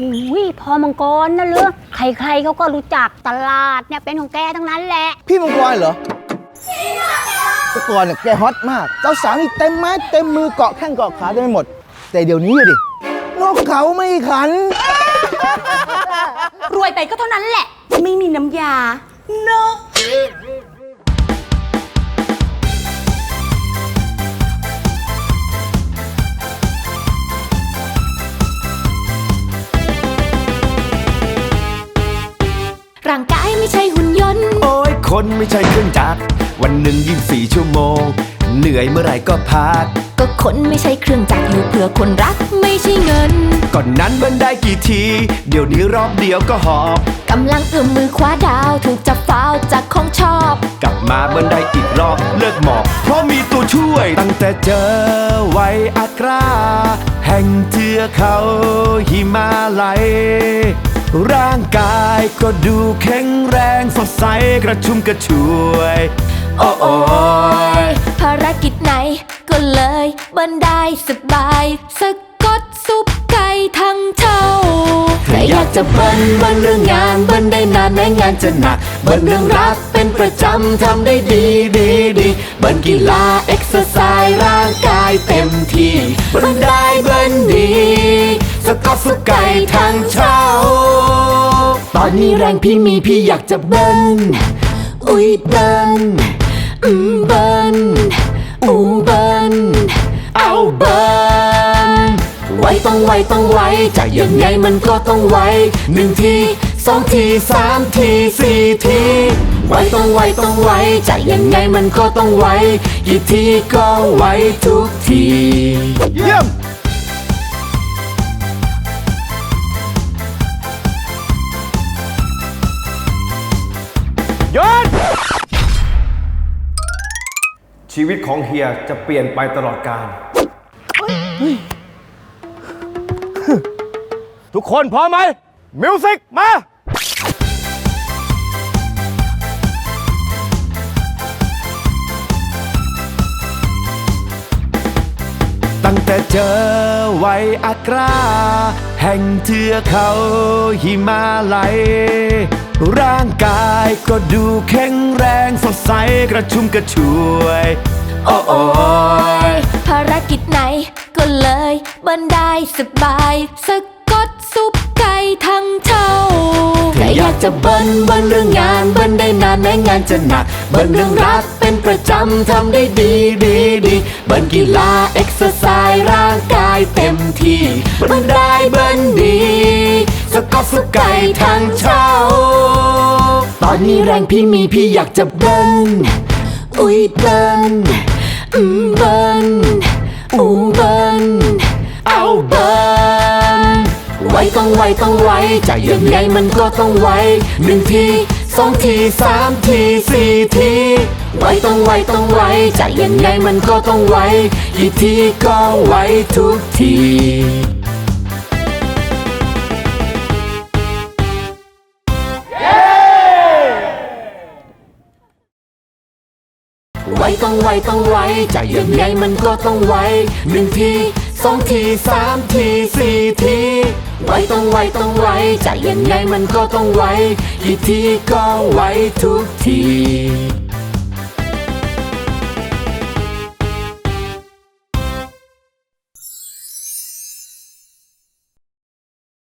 อุ้ยพอมังกรนะเลือใครๆเขาก็รู้จักตลาดเนี่ยเป็นของแกทั้งนั้นแหละ พี่มังกรเหรอแต่ก่อนเนี่ยแกฮอตมาก เจ้าสาวนี่เต็มไม้เต็มมือเกาะแข้งเกาะขาได้หมด แต่เดี๋ยวนี้อะดินกเขาไม่ขัน รวยไปก็เท่านั้นแหละ ไม่มีน้ำยา เนอะ ร่างกายไม่ใช่หุ่นยนต์ โอ้ยคนไม่ใช่เครื่องจักรวันหนึ่งยี่สี่ชั่วโมง เหนื่อยเมื่อไหร่ก็พัก ก็คนไม่ใช่เครื่องจักรอยู่เพื่อคนรักไม่ใช่เงิน ก่อนนั้นเบิ้ลได้กี่ที เดี๋ยวนี้รอบเดียวก็หอบกำลังเอื้อมมือคว้าดาวถูกจับฟาวจากของชอบ กลับมาเบิ้ลได้อีกรอบเลิกหมอบเพราะมีตัวช่วย ตั้งแต่เจอไว้อากรา แห่งเทือกเขาหิมาลัย ร่างกายก็ดูแข็งแรงสดใสกระชุ่มกระชวย โอ้โอยภารกิจไหนก็เลยบิ้นได้สบายสะกดซุปไก่ทั้งเท่า ใครอยากจะเบิ้นเบิ้นเรื่องงานเบิ้นได้นานแม้งานจะหนักเบิ้นเรื่องรักเป็นประจำทำได้ดีดีดีเบิ้นกีฬาเอ็กซ์ไซส์ร่างกายเต็มที่เบิ้นได้ สะกดซุปไก่ทั้งเท่าตอนนี้แรงพี่มีพี่อยากจะเบิ้นอุ้ยเบิ้นอืมเบิ้นอูเบิ้นเอาเบิ้นไว้ต้องไว้ต้องไว้จะยังไงมันก็ต้องไว้หนึ่งทีสองทีสามทีสี่ทีไว้ต้องไว้ต้องไว้จะยังไงมันก็ต้องไว้กี่ทีก็ไว้ทุกที เยี่ยม ชีวิตของเฮียจะเปลี่ยนไปตลอดกาลทุกคนพร้อมไหม มิวสิกมา ตั้งแต่เจอไว้อากรา แห่งเทือกเขาหิมาลัย ร่างกายก็ดูแข็งแรงสดใสกระชุ่มกระชวย โอ้โอยภารกิจไหนก็เลยเบิ้นได้สบายสะกดซุปไก่ทั้งเท่าใครอยากจะเบิ้นเบิ้นเรื่องงานเบิ้นได้นานแม้งานจะหนัก เบิ้นเรื่องรักเป็นประจำทำได้ดีดีดี เบิ้นกีฬาเอ็กซ์ไซส์ร่างกายเต็มที่ เบิ้นได้เบิ้นดีสะกดซุปไก่ทั้งเท่า ตอนนี้แรงพี่มีพี่อยากจะเบิ้นอุ้ยเบิ้นอืมเบิ้นอูเบิ้นเอาเบิ้นไว้ต้องไว้ต้องไว้จะยังไงมันก็ต้องไว้หนึ่งทีสองทีสามทีสี่ทีไว้ต้องไว้ต้องไว้จะยังไงมันก็ต้องไว้กี่ทีก็ไว้ทุกที ไว้ต้องไว้ต้องไว้จะยังไงมันก็ต้องไว้หนึ่งทีสองทีสามทีสี่ทีไว้ต้องไว้ต้องไว้จะยังไงมันก็ต้องไว้กี่ทีก็ไว้ทุกที